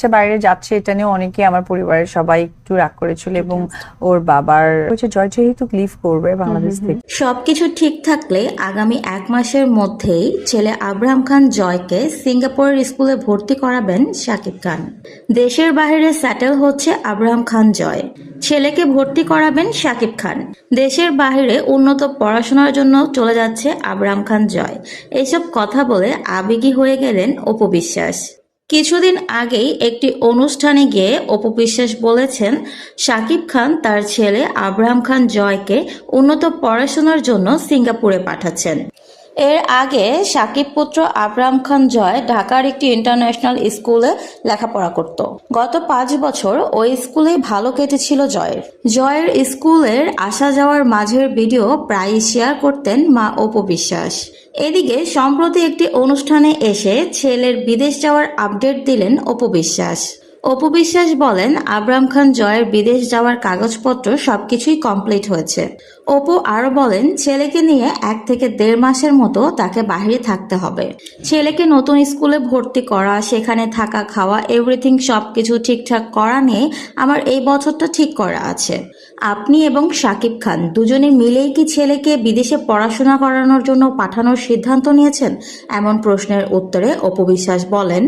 সে বাইরে যাচ্ছে এটা নিয়ে অনেকে আমার পরিবারের সবাই একটু রাগ করেছিল এবং ওর বাবার হচ্ছে জয় যেহেতু লিভ করবে বাংলাদেশ থেকে। সবকিছু ঠিক থাকলে আগামী এক মাসের মধ্যেই ছেলে আব্রাহাম খান জয়কে সিঙ্গাপুরের স্কুলে ভর্তি করাবেন শাকিব খান। দেশের বাইরে স্যাটেল হচ্ছে আব্রাহাম খান জয়। ছেলেকে ভর্তি করাবেন শাকিব খান। দেশের বাইরে উন্নত পড়াশোনার জন্য চলে যাচ্ছে আব্রাহাম খান জয়। এইসব কথা বলে আবেগী হয়ে গেলেন অপু বিশ্বাস। কিছুদিন আগেই একটি অনুষ্ঠানে গিয়ে অপু বিশ্বাস বলেছেন শাকিব খান তার ছেলে আব্রাহাম খান জয়কে উন্নত পড়াশোনার জন্য সিঙ্গাপুরে পাঠাচ্ছেন। এর আগে সাকিব পুত্র আব্রাহাম খান জয় ঢাকার একটি ইন্টারন্যাশনাল স্কুলে লেখাপড়া করত। গত পাঁচ বছর ওই স্কুলেই ভালো কেটেছিল জয়ের। জয়ের স্কুলের আসা যাওয়ার মাঝের ভিডিও প্রায়ই শেয়ার করতেন মা অপু বিশ্বাস। এদিকে সম্প্রতি একটি অনুষ্ঠানে এসে ছেলের বিদেশ যাওয়ার আপডেট দিলেন অপু বিশ্বাস। অপু বিশ্বাস বলেন আব্রাহাম খান জয়ের বিদেশ যাওয়ার কাগজপত্র সবকিছুই কমপ্লিট হয়েছে। অপু আরও বলেন, ছেলেকে নিয়ে এক থেকে দেড় মাসের মতো তাকে বাইরে থাকতে হবে। ছেলেকে নতুন স্কুলে ভর্তি করা, সেখানে থাকা, খাওয়া এভরিথিং সবকিছু ঠিকঠাক করা নিয়ে আমার এই বছরটা ঠিক করা আছে। আপনি এবং শাকিব খান দুজনে মিলেই কি ছেলেকে বিদেশে পড়াশোনা করানোর জন্য পাঠানোর সিদ্ধান্ত নিয়েছেন? এমন প্রশ্নের উত্তরে অপু বিশ্বাস বলেন,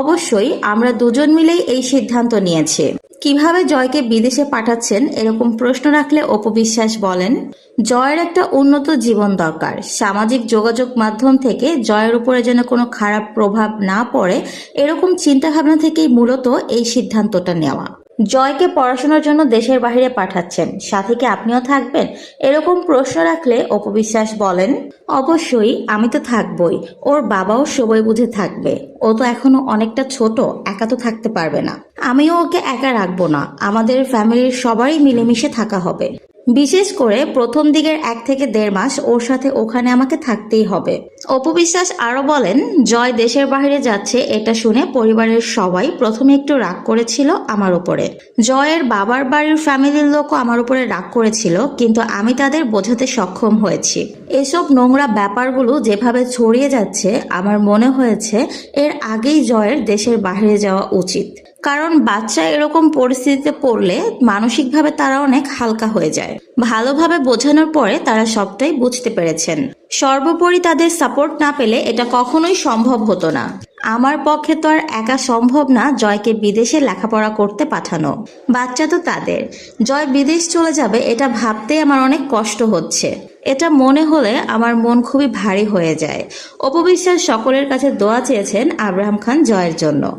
অবশ্যই আমরা দুজন মিলেই এই সিদ্ধান্ত নিয়েছে। কীভাবে জয়কে বিদেশে পাঠাচ্ছেন এরকম প্রশ্ন রাখলে অপবিশ্বাস বলেন, জয়ের একটা উন্নত জীবন দরকার। সামাজিক যোগাযোগ মাধ্যম থেকে জয়ের উপরে যেন কোনো খারাপ প্রভাব না পড়ে, এরকম চিন্তাভাবনা থেকেই মূলত এই সিদ্ধান্তটা নেওয়া। জয়কে পড়াশোনার জন্য দেশের বাহিরে পাঠাচ্ছেন। সাথে কি আপনিও থাকবেন? এরকম প্রশ্ন রাখলে অপবিশ্বাস বলেন, অবশ্যই, আমি তো থাকবই। ওর বাবাও সবাই বুঝে থাকবে। ও তো এখনও অনেকটা ছোট, একা তো থাকতে পারবে না। আমিও ওকে একা রাখব না। আমাদের ফ্যামিলির সবারই মিলেমিশে থাকা হবে। বিশেষ করে প্রথম দিকের এক থেকে দেড় মাস ওর সাথে ওখানে আমাকে থাকতেই হবে। অপবিশ্বাস আরও বলেন, জয় দেশের বাইরে যাচ্ছে, এটা শুনে পরিবারের সবাই প্রথমে একটু রাগ করেছিল আমার উপরে। জয়ের বাবার বাড়ির ফ্যামিলির লোকও আমার উপরে রাগ করেছিল, কিন্তু আমি তাদের বোঝাতে সক্ষম হয়েছি। এসব নোংরা ব্যাপারগুলো যেভাবে ছড়িয়ে যাচ্ছে, আমার মনে হয়েছে এর আগেই জয়ের দেশের বাইরে যাওয়া উচিত। কারণ বাচ্চা এরকম পরিস্থিতিতে পড়লে মানসিকভাবে তারা অনেক হালকা হয়ে যায়। ভালোভাবে বোঝানোর পরে তারা সবটাই বুঝতে পেরেছেন। সর্বোপরি তাদের সাপোর্ট না পেলে এটা কখনোই সম্ভব হতো না। আমার পক্ষে তো আর একা সম্ভব না জয়কে বিদেশে লেখাপড়া করতে পাঠানো। বাচ্চা তো তাদের। জয় বিদেশ চলে যাবে এটা ভাবতেই আমার অনেক কষ্ট হচ্ছে। এটা মনে হলে আমার মন খুবই ভারী হয়ে যায়। অপবিশ্বাস সকলের কাছে দোয়া চেয়েছেন আব্রাহাম খান জয়ের জন্য।